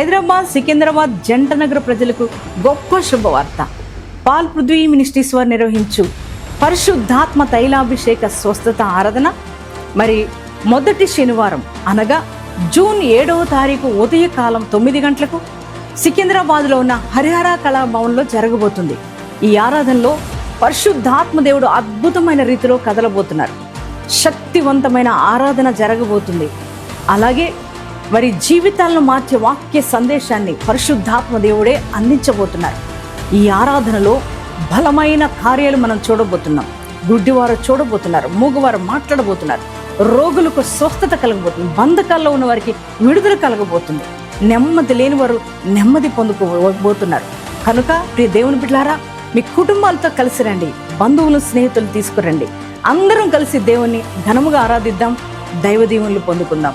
హైదరాబాద్ సికింద్రాబాద్ జంట నగర ప్రజలకు గొప్ప శుభవార్త. పాల్ పృథ్వీ మినిస్ట్రీస్ వారు నిర్వహించు పరిశుద్ధాత్మ తైలాభిషేక స్వస్థత ఆరాధన. మరి మొదటి శనివారం అనగా జూన్ ఏడవ తారీఖు ఉదయకాలం తొమ్మిది గంటలకు సికింద్రాబాద్లో ఉన్న హరిహర కళాభవన్లో జరగబోతుంది. ఈ ఆరాధనలో పరిశుద్ధాత్మ దేవుడు అద్భుతమైన రీతిలో కదలబోతున్నారు. శక్తివంతమైన ఆరాధన జరగబోతుంది. అలాగే వారి జీవితాలను మార్చే వాక్య సందేశాన్ని పరిశుద్ధాత్మ దేవుడే అందించబోతున్నారు. ఈ ఆరాధనలో బలమైన కార్యాలు మనం చూడబోతున్నాం. గుడ్డివారు చూడబోతున్నారు మూగవారు మాట్లాడబోతున్నారు. రోగులకు స్వస్థత కలగబోతుంది బంధకాల్లో ఉన్న వారికి విడుదల కలగబోతుంది. నెమ్మది లేని వారు నెమ్మది పొందుకోబోతున్నారు. కనుక ప్రియ దేవుని బిడ్డారా మీ కుటుంబాలతో కలిసి రండి బంధువులు స్నేహితులు తీసుకురండి. అందరం కలిసి దేవుణ్ణి ఘనముగా ఆరాధిద్దాం దైవ దీవులు పొందుకుందాం.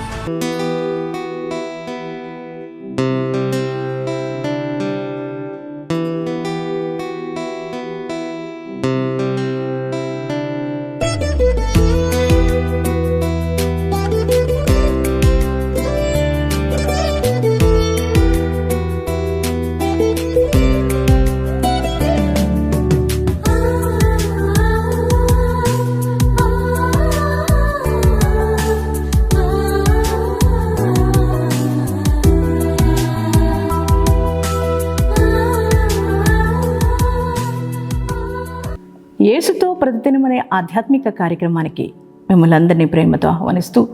యేసుతో ప్రతిదినమనే ఆధ్యాత్మిక కార్యక్రమానికి మిమ్మల్ని అందరినీ ప్రేమతో ఆహ్వానిస్తూ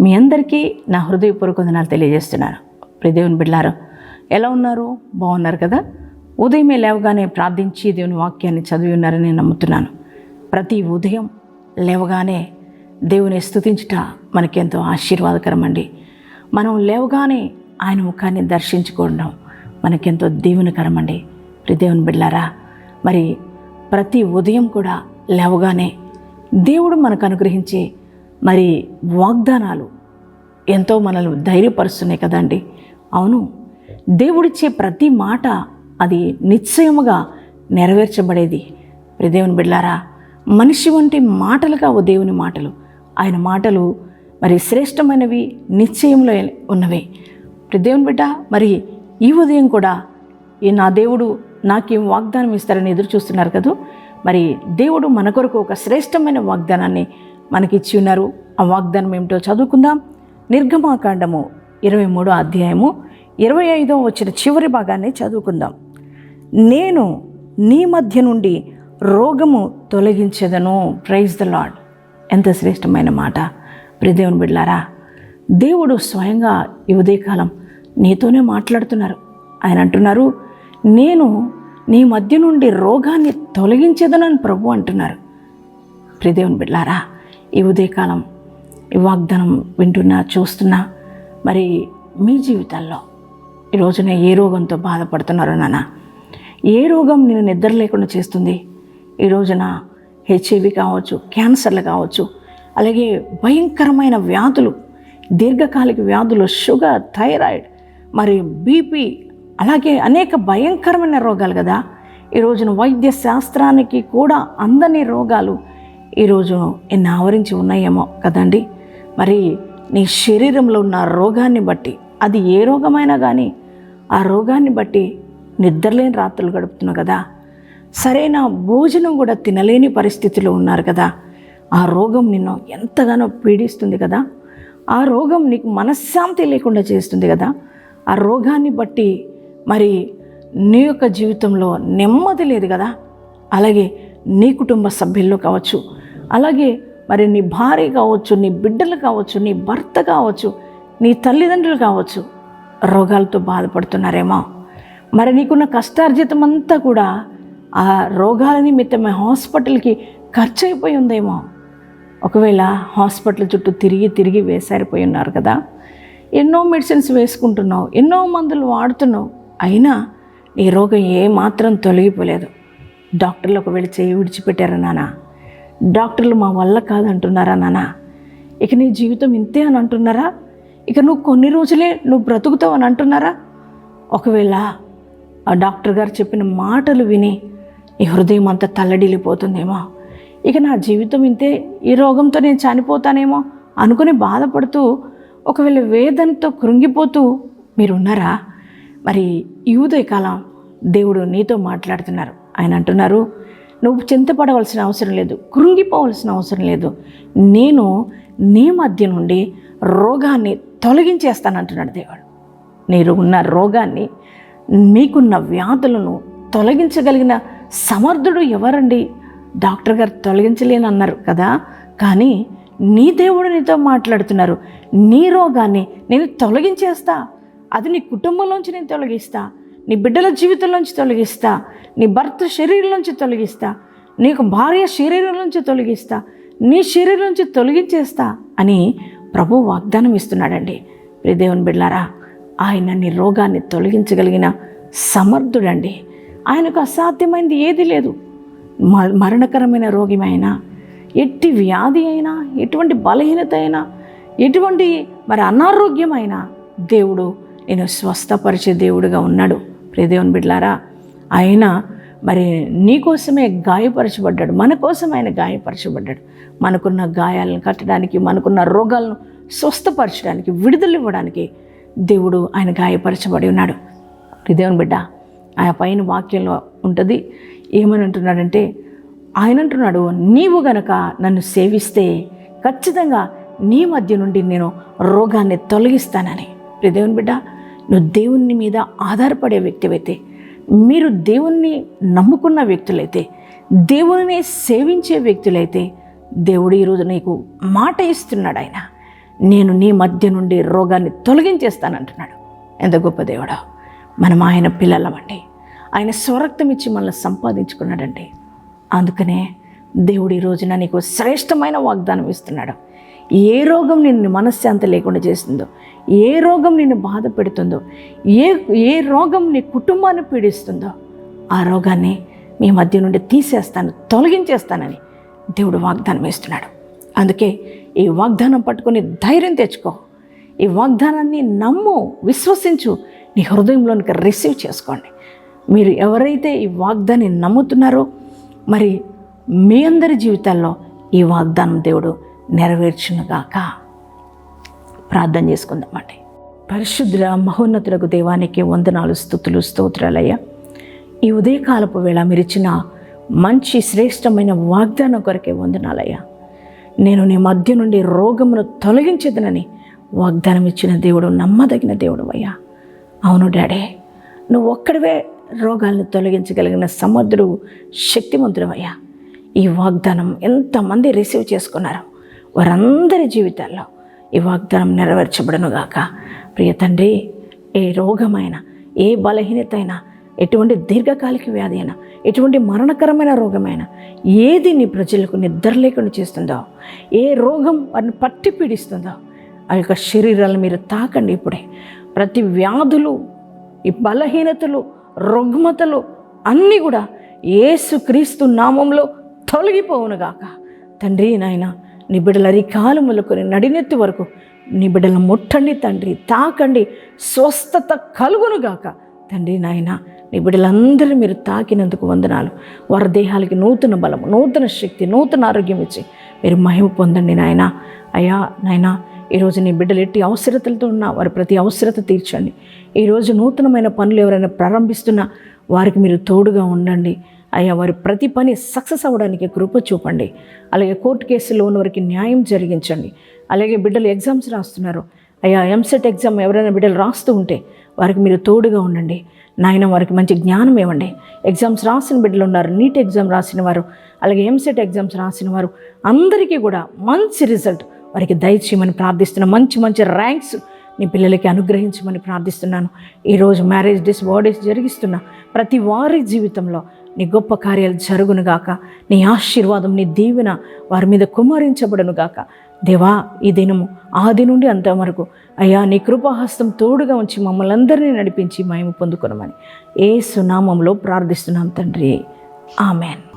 మీ అందరికీ నా హృదయపూర్వక వందనాలు తెలియజేస్తున్నాను. ప్రియదేవుని బిడ్డారు ఎలా ఉన్నారు? బాగున్నారు కదా? ఉదయమే లేవగానే ప్రార్థించి దేవుని వాక్యాన్ని చదివి ఉన్నారని నేను నమ్ముతున్నాను. ప్రతి ఉదయం లేవగానే దేవుని స్థుతించుట మనకెంతో ఆశీర్వాదకరం అండి మనం లేవగానే ఆయన ముఖాన్ని దర్శించుకోవడం మనకెంతో దీవెనకరం అండి దేవుని బిడ్డారా మరి ప్రతి ఉదయం కూడా లేవగానే దేవుడు మనకు అనుగ్రహించే మరి వాగ్దానాలు ఎంతో మనల్ని ధైర్యపరుస్తున్నాయి కదండి. అవును దేవుడిచ్చే ప్రతి మాట అది నిశ్చయముగా నెరవేర్చబడేది. దేవుని బిడ్డారా మనిషి వంటి మాటలు కావు దేవుని మాటలు. ఆయన మాటలు మరి శ్రేష్టమైనవి నిశ్చయంలో ఉన్నవి. దేవుని బిడ్డ మరి ఈ ఉదయం కూడా ఈ నా దేవుడు నాకేం వాగ్దానం ఇస్తారని ఎదురు చూస్తున్నారు కదా? మరి దేవుడు మన కొరకు ఒక శ్రేష్టమైన వాగ్దానాన్ని మనకి ఇచ్చి ఉన్నారు. ఆ వాగ్దానం ఏమిటో చదువుకుందాం. నిర్గమాకాండము ఇరవై మూడో అధ్యాయము ఇరవై ఐదో వచ్చిన చివరి భాగాన్ని చదువుకుందాం. నేను నీ మధ్య నుండి రోగము తొలగించదను. ప్రైజ్ ద లాడ్ ఎంత శ్రేష్టమైన మాట. ప్రియదేవుని బిడ్లారా దేవుడు స్వయంగా ఈ ఉదయకాలం నీతోనే మాట్లాడుతున్నారు. ఆయన అంటున్నారు నేను నీ మధ్య నుండి రోగాన్ని తొలగించేదనని ప్రభు అంటున్నారు. ప్రిదేవుని బిడ్లారా ఈ ఉదయకాలం ఈ వాగ్దానం వింటున్నా చూస్తున్నా మరి మీ జీవితాల్లో ఈ రోజున ఏ రోగంతో బాధపడుతున్నారో నాన్న? ఏ రోగం నేను నిద్ర లేకుండా చేస్తుంది? ఈ రోజున హెచ్ఐవి కావచ్చు క్యాన్సర్లు కావచ్చు అలాగే భయంకరమైన వ్యాధులు దీర్ఘకాలిక వ్యాధులు షుగర్ థైరాయిడ్ మరి బీపీ అలాగే అనేక భయంకరమైన రోగాలు కదా. ఈ రోజున వైద్య శాస్త్రానికి కూడా అందని రోగాలు ఈరోజు ఎన్ని ఆవరించి ఉన్నాయేమో కదండి. మరి నీ శరీరంలో ఉన్న రోగాన్ని బట్టి అది ఏ రోగమైనా కానీ ఆ రోగాన్ని బట్టి నిద్రలేని రాత్రులు గడుపుతున్నావు కదా. సరైన భోజనం కూడా తినలేని పరిస్థితిలో ఉన్నారు కదా. ఆ రోగం నిన్ను ఎంతగానో పీడిస్తుంది కదా. ఆ రోగం నీకు మనశ్శాంతి లేకుండా చేస్తుంది కదా. ఆ రోగాన్ని బట్టి మరి నీ యొక్క జీవితంలో నెమ్మది లేదు కదా? అలాగే నీ కుటుంబ సభ్యుల్లో కావచ్చు అలాగే మరి నీ భార్య కావచ్చు నీ బిడ్డలు కావచ్చు నీ భర్త కావచ్చు నీ తల్లిదండ్రులు కావచ్చు రోగాలతో బాధపడుతున్నారేమో. మరి నీకున్న కష్టార్జితం అంతా కూడా ఆ రోగాల నిమిత్తమే హాస్పిటల్కి ఖర్చు అయిపోయి ఉందేమో. ఒకవేళ హాస్పిటల్ చుట్టూ తిరిగి తిరిగి వేసారిపోయి ఉన్నారు కదా? ఎన్నో మెడిసిన్స్ వేసుకుంటున్నావు ఎన్నో మందులు వాడుతున్నావు అయినా నీ రోగం ఏమాత్రం తొలగిపోలేదు. డాక్టర్లు ఒకవేళ చేయి విడిచిపెట్టారా నానా డాక్టర్లు మా వల్ల కాదంటున్నారా నానా ఇక నీ జీవితం ఇంతే అని అంటున్నారా? ఇక నువ్వు కొన్ని రోజులే నువ్వు బ్రతుకుతావు అని అంటున్నారా? ఒకవేళ ఆ డాక్టర్ గారు చెప్పిన మాటలు విని నీ హృదయం అంతా తల్లడిల్లిపోతుందేమో. ఇక నా జీవితం ఇంతే ఈ రోగంతో నేను చనిపోతానేమో అనుకుని బాధపడుతూ ఒకవేళ వేదనతో కృంగిపోతూ మీరున్నారా? మరి ఈ ఉదయకాలం దేవుడు నీతో మాట్లాడుతున్నారు. ఆయన అంటున్నారు నువ్వు చింతపడవలసిన అవసరం లేదు కృంగిపోవలసిన అవసరం లేదు. నేను నీ మధ్య నుండి రోగాన్ని తొలగించేస్తానంటున్నాడు దేవుడు. నీరు ఉన్న రోగాన్ని మీకున్న వ్యాధులను తొలగించగలిగిన సమర్థుడు ఎవరండి? డాక్టర్ గారు తొలగించలేని అన్నారు కదా కానీ నీ దేవుడు నీతో మాట్లాడుతున్నారు. నీ రోగాన్ని నేను తొలగించేస్తా. అది నీ కుటుంబంలోంచి నేను తొలగిస్తా. నీ బిడ్డల జీవితంలోంచి తొలగిస్తా. నీ భర్త శరీరం నుంచి తొలగిస్తా. నీకు భార్య శరీరం నుంచి తొలగిస్తా. నీ శరీరం నుంచి తొలగించేస్తా అని ప్రభు వాగ్దానం ఇస్తున్నాడండి. ప్రియ దేవుని బిడ్డారా ఆయన నీ రోగాన్ని తొలగించగలిగిన సమర్థుడండి. ఆయనకు అసాధ్యమైంది ఏది లేదు. మ మరణకరమైన రోగమైనా ఎట్టి వ్యాధి అయినా ఎటువంటి బలహీనత అయినా ఎటువంటి మరి అనారోగ్యమైనా దేవుడు నేను స్వస్థపరిచే దేవుడుగా ఉన్నాడు. ప్రియదేవుని బిడ్లారా ఆయన మరి నీకోసమే గాయపరచబడ్డాడు. మన కోసం ఆయన గాయపరచబడ్డాడు. మనకున్న గాయాలను కట్టడానికి మనకున్న రోగాలను స్వస్థపరచడానికి విడుదల ఇవ్వడానికి దేవుడు ఆయన గాయపరచబడి ఉన్నాడు. దేవుని బిడ్డ ఆయన పైన వాక్యంలో ఉంటుంది ఏమని అంటున్నాడంటే ఆయన అంటున్నాడు నీవు గనక నన్ను సేవిస్తే ఖచ్చితంగా నీ మధ్య నుండి నేను రోగాన్ని తొలగిస్తానని. దేవుని బిడ్డ నువ్వు దేవుని మీద ఆధారపడే వ్యక్తివైతే మీరు దేవుణ్ణి నమ్ముకున్న వ్యక్తులైతే దేవుని సేవించే వ్యక్తులైతే దేవుడు ఈరోజు నీకు మాట ఇస్తున్నాడు ఆయన. నేను నీ మధ్య నుండి రోగాన్ని తొలగించేస్తానంటున్నాడు. ఎంత గొప్ప దేవుడా. మనం ఆయన పిల్లలమండి. ఆయన స్వరక్తం ఇచ్చి మనల్ని సంపాదించుకున్నాడండి. అందుకనే దేవుడు ఈ రోజున నీకు శ్రేష్టమైన వాగ్దానం ఇస్తున్నాడు. ఏ రోగం నిన్ను మనశ్శాంతి లేకుండా చేస్తుందో ఏ రోగం నిన్ను బాధ పెడుతుందో ఏ ఏ రోగం నీ కుటుంబాన్ని పీడిస్తుందో ఆ రోగాన్ని మీ మధ్య నుండి తీసేస్తాను తొలగించేస్తానని దేవుడు వాగ్దానం ఇస్తున్నాడు అందుకే ఈ వాగ్దానం పట్టుకొని ధైర్యం తెచ్చుకో. ఈ వాగ్దానాన్ని నమ్ము విశ్వసించు నీ హృదయంలోనికి రిసీవ్ చేసుకోండి. మీరు ఎవరైతే ఈ వాగ్దాన్ని నమ్ముతున్నారో మరి మీ అందరి జీవితాల్లో ఈ వాగ్దానం దేవుడు నెరవేర్చునుగాక. ప్రార్థన చేసుకుందామండి. పరిశుద్ధుల మహోన్నతులకు దేవానికి వందనాలు స్థుతులు స్తోత్రాలయ్యా. ఈ ఉదయకాలపు వేళ మీరు ఇచ్చిన మంచి శ్రేష్టమైన వాగ్దానం కొరకే వందనాలయ్యా. నేను నీ మధ్య నుండి రోగమును తొలగించదనని వాగ్దానం ఇచ్చిన దేవుడు నమ్మదగిన దేవుడు అయ్యా. అవును డాడీ నువ్వు ఒక్కడివే రోగాలను తొలగించగలిగిన సమర్థుడు శక్తిమంతుడు అయ్యా. ఈ వాగ్దానం ఎంతమంది రిసీవ్ చేసుకున్నారు వారందరి జీవితాల్లో ఈ వాగ్దానం నెరవేర్చబడను గాక. ప్రియ తండ్రి ఏ రోగమైనా ఏ బలహీనత అయినా ఎటువంటి దీర్ఘకాలిక వ్యాధి అయినా ఎటువంటి మరణకరమైన రోగమైనా ఏది నీ ప్రజలకు నిద్ర లేకుండా చేస్తుందో ఏ రోగం వారిని పట్టి పీడిస్తుందో ఆ యొక్క శరీరాలను మీరు తాకండి ఇప్పుడే. ప్రతి వ్యాధులు ఈ బలహీనతలు రుగ్మతలు అన్నీ కూడా ఏసుక్రీస్తు నామంలో తొలగిపోవునుగాక తండ్రి నాయనా నీ బిడ్డల అరికాలములకు నడినెత్తి వరకు నీ బిడ్డల ముట్టండి తండ్రి తాకండి స్వస్థత కలుగునుగాక తండ్రి నాయన నీ బిడ్డలందరూ మీరు తాకినందుకు వందనాలు. వారి దేహాలకి నూతన బలం నూతన శక్తి నూతన ఆరోగ్యం ఇచ్చి మీరు మహిమ పొందండి నాయన. అయ్యా నాయన ఈరోజు నీ బిడ్డలు ఎట్టి అవసరతలతో ఉన్న వారి ప్రతి అవసరత తీర్చండి. ఈరోజు నూతనమైన పనులు ఎవరైనా ప్రారంభిస్తున్నా వారికి మీరు తోడుగా ఉండండి. అయ్యా వారి ప్రతి పని సక్సెస్ అవ్వడానికి కృప చూపండి. అలాగే కోర్టు కేసులో ఉన్నవారికి న్యాయం జరిగించండి. అలాగే బిడ్డలు ఎగ్జామ్స్ రాస్తున్నారు. అయ్యా ఎంసెట్ ఎగ్జామ్ ఎవరైనా బిడ్డలు రాస్తూ ఉంటే వారికి మీరు తోడుగా ఉండండి. నాయన వారికి మంచి జ్ఞానం ఇవ్వండి. ఎగ్జామ్స్ రాసిన బిడ్డలు ఉన్నారు. నీట్ ఎగ్జామ్ రాసిన వారు అలాగే ఎంసెట్ ఎగ్జామ్స్ రాసిన వారు అందరికీ కూడా మంచి రిజల్ట్ వారికి దయచేయమని ప్రార్థిస్తున్న. మంచి మంచి ర్యాంక్స్ నీ పిల్లలకి అనుగ్రహించమని ప్రార్థిస్తున్నాను. ఈరోజు మ్యారేజ్ డేస్ బర్త్డేస్ జరిగిస్తున్న ప్రతి వారి జీవితంలో నీ గొప్ప కార్యాలు జరుగునుగాక నీ ఆశీర్వాదం నీ దీవెన వారి మీద కుమ్మరించబడునుగాక దేవా ఈ దినము ఆది నుండి అంతవరకు అయ్యా నీ కృపాహస్తం తోడుగా ఉంచి మమ్మల్ని అందరినీ నడిపించి మేము పొందుకునమని ఏ సునామంలో ప్రార్థిస్తున్నాం తండ్రి. ఆమెన్.